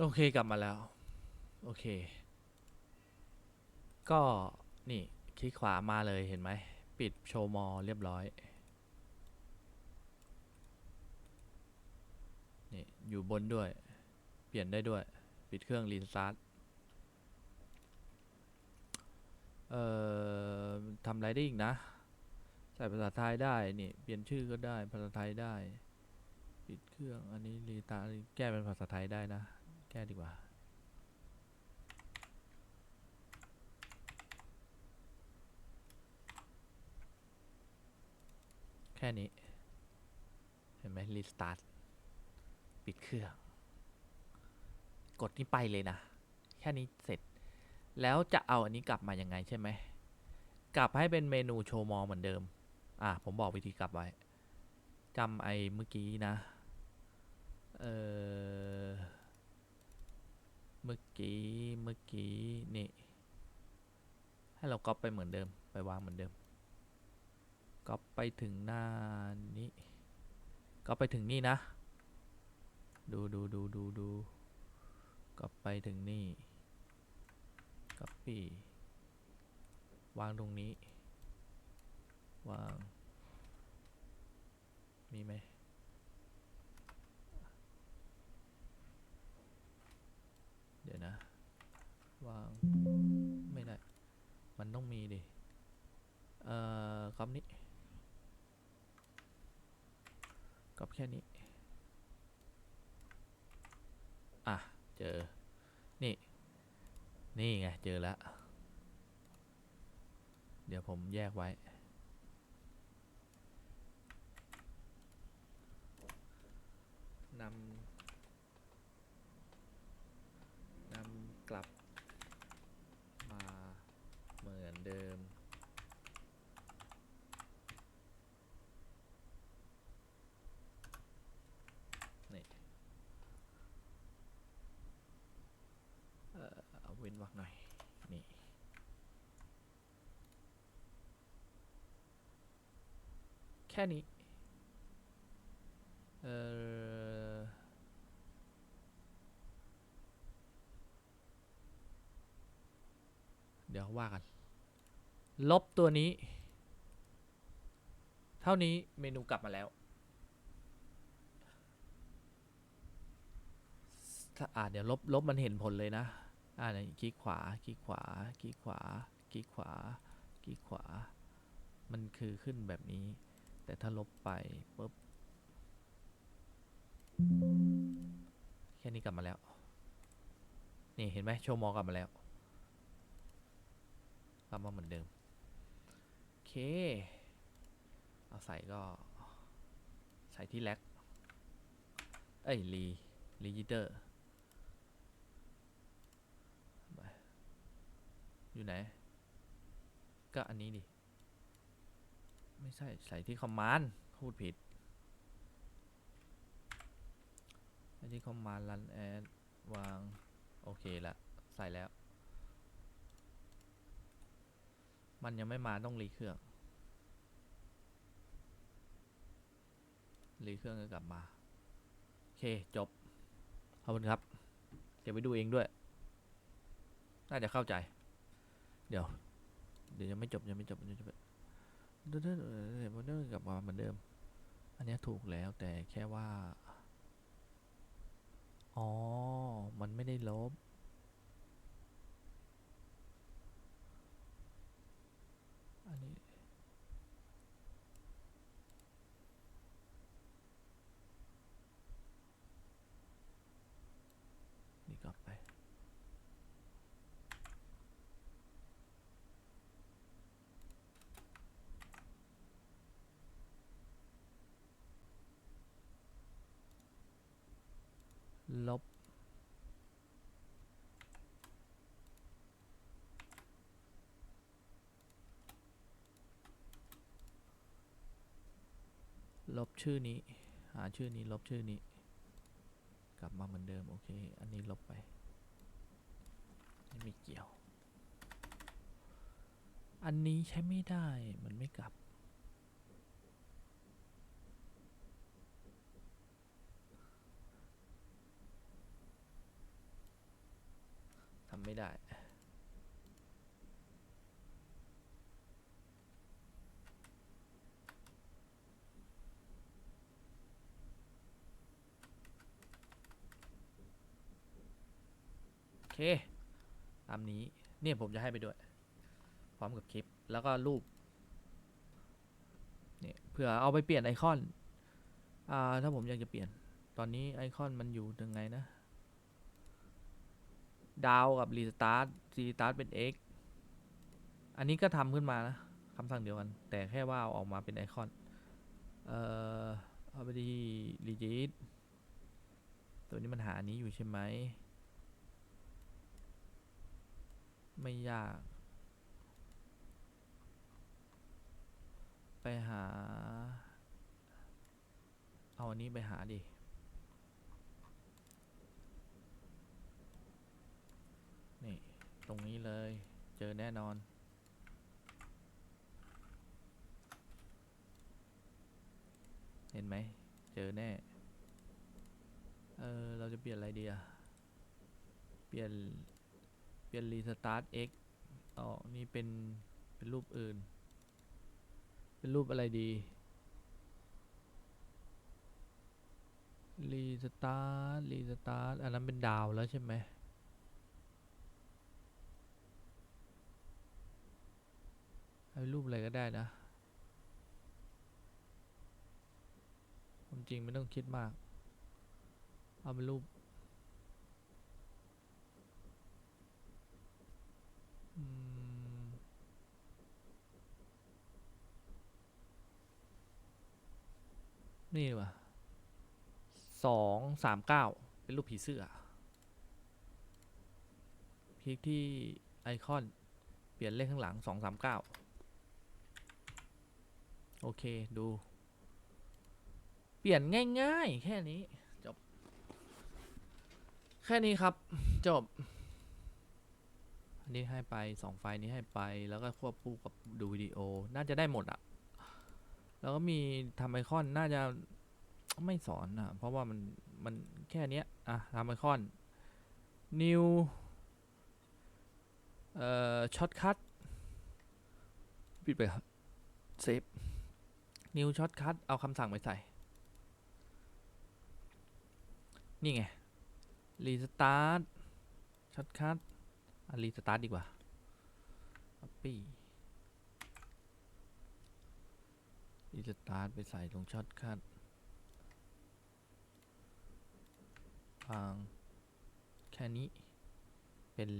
โอเคกลับมาแล้ว โอเค ก็นี่คลิกขวามาเลยเห็นไหม ปิดโชว์มอเรียบร้อย นี่ อยู่บนด้วย เปลี่ยนได้ด้วย ปิดเครื่องรีสตาร์ทเอ่อทำอะไรได้อีกนะ ใส่ภาษาไทยได้ นี่ เปลี่ยนชื่อก็ได้ภาษาไทยได้ ปิดเครื่องอันนี้รีตาร์ทแก้เป็นภาษาไทยได้นะ แก้ดีกว่า แค่นี้ เห็นไหมรีสตาร์ท ปิดเครื่อง กดนี่ไปเลยนะ แค่นี้เสร็จ แล้วจะเอาอันนี้กลับมายังไงใช่ไหม กลับให้เป็นเมนูโชว์มอเหมือนเดิม อะ ผมบอกวิธีกลับไว้จำไอ้เมื่อกี้นะ เออ เมื่อกี้เมื่อกี้นี่ ให้เราก๊อปไปเหมือนเดิมไปวางเหมือนเดิมก๊อปไปถึงหน้านี้ก๊อปไปถึงนี่นะ ดูดูดูดูดูก๊อปไปถึงนี่ก๊อปปี้วางตรงนี้ วาง คำนี้กับแค่นี้ อะ เจอ นี่ นี่ไง เจอแล้ว เดี๋ยวผมแยกไว้ นำ นำกลับ มาเหมือนเดิม นี่ เอ่อเอาเว้นวรรคหน่อย นี่ แค่นี้ เออเดี๋ยวว่ากัน ลบตัวนี้ เท่านี้เมนูกลับมาแล้วถ้าอ่าเดี๋ยวลบลบมันเห็นผลเลยนะ อ่าไหนคลิกขวาคลิกขวาคลิกขวาคลิกขวาคลิกขวา มันคือขึ้นแบบนี้ แต่ถ้าลบไปปุ๊บแค่นี้กลับมาแล้ว นี่เห็นไหมโชว์มอกลับมาแล้ว กลับมาเหมือนเดิม โอเค เอาใส่ก็ ใส่ที่แล็ก เอ้ยรีรีจิเตอร์ อยู่ไหน ก็อันนี้ดิ ไม่ใช่ใส่ที่คอมมานด์พูดผิดใส่ที่คอมมานด์รันแอดวาง โอเคละ ใส่แล้ว มันยังไม่มาต้องรีเครื่องรีเครื่องก็กลับมา โอเค จบ ขอบคุณครับ เดี๋ยวไปดูเองด้วย น่าจะเข้าใจ เดี๋ยว เดี๋ยวยังไม่จบยังไม่จบยังไม่จบเดี๋ยวเดี๋ยวเดี๋ยวเดี๋ยวเดี๋ยวกลับมาเหมือนเดิม อันนี้ถูกแล้วแต่แค่ว่า อ๋อ มันไม่ได้ลบ อันนี้กลับไป ลบ ลบชื่อนี้ หาชื่อนี้ลบชื่อนี้ กลับมาเหมือนเดิม โอเค อันนี้ลบไป ไม่เกี่ยว อันนี้ใช้ไม่ได้ มันไม่กลับ ได้ โอ เคตามนี้เนี่ยผมจะให้ไปด้วย พร้อมกับคลิปแล้วก็รูปเนี่ยเผื่อเอาไปเปลี่ยนไอคอนอ่าถ้าผมอยากจะเปลี่ยน ตอนนี้ไอคอนมันอยู่ยังไงนะ ดาวกับรีสตาร์ทรีสตาร์ทเป็น x อันนี้ก็ทำขึ้นมานะคำสั่งเดียวกัน แต่แค่ว่าเอาออกมาเป็นไอคอน เอ่อเอาไปที่รีจิตตัวนี้มันหาอันนี้อยู่ใช่ไหม ไม่ยาก ไปหา เอาอันนี้ไปหาดินี่ ตรงนี้เลยเจอแน่นอน เห็นไหม เจอแน่ เออ เราจะเปลี่ยนอะไรดีอะเปลี่ยน เปลี่ยนรีสตาร์ท x อ๋อนี่เป็น เป็นรูปอื่น เป็นรูปอะไรดีรีสตาร์ทรีสตาร์ทอันนั้นเป็นดาวแล้วใช่ไหมเอารูปอะไรก็ได้นะความจริงไม่ต้องคิดมาก เอาเป็นรูป นี่ว่ะสองสามเก้าเป็นรูปผีเสื้อคลิกที่ไอคอนเปลี่ยนเลขข้างหลังสองสามเก้าโอเคดู เปลี่ยนง่าย ๆ แค่นี้จบ แค่นี้ครับจบ อันนี้ให้ไปสองไฟล์นี้ให้ไปแล้วก็ควบคู่กับดูวิดีโอ น่าจะได้หมดอะ แล้วก็มีทำไอคอนน่าจะไม่สอนอะเพราะว่ามันมันแค่เนี้ยอะทำไอคอน new เอ่อช็อตคัทปิดไปครับเซฟ new ช็อตคัทเอาคำสั่งไปใส่ นี่ไง รีสตาร์ทช็อตคัทอะรีสตาร์ทดีกว่า copy รีสตาร์ทไปใส่ตรงช็อตคัทวาง แค่นี้ เป็น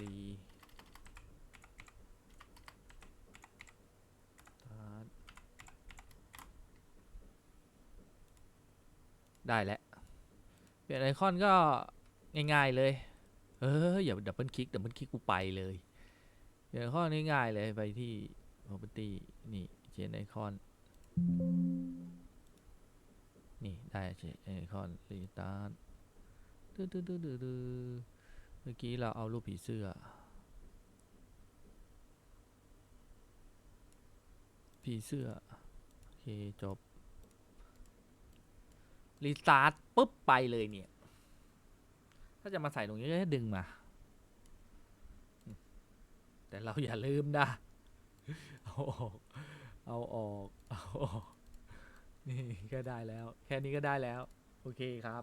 รีสตาร์ทได้แล้ว เปลี่ยนไอคอนก็ง่าย ๆ เลย เออ อย่าดับเบิลคลิก ดับเบิลคลิกกูไปเลย เปลี่ยนไอคอนง่ายๆเลยไปที่ property นี่ เชนไอคอน นี่ ได้เชนไอคอนรีสตาร์ทดื้อดื้อดื้อดื้อเมื่อกี้เราเอารูปผีเสื้อ ผีเสื้อ โอเค จบ รีสตาร์ทปุ๊บ ไปเลยเนี่ย ถ้าจะมาใส่ตรงนี้ก็แค่ดึงมา แต่เราอย่าลืมนะเอาออก เอาออก เอาออก นี่ก็ได้แล้ว แค่นี้ก็ได้แล้ว โอเคครับ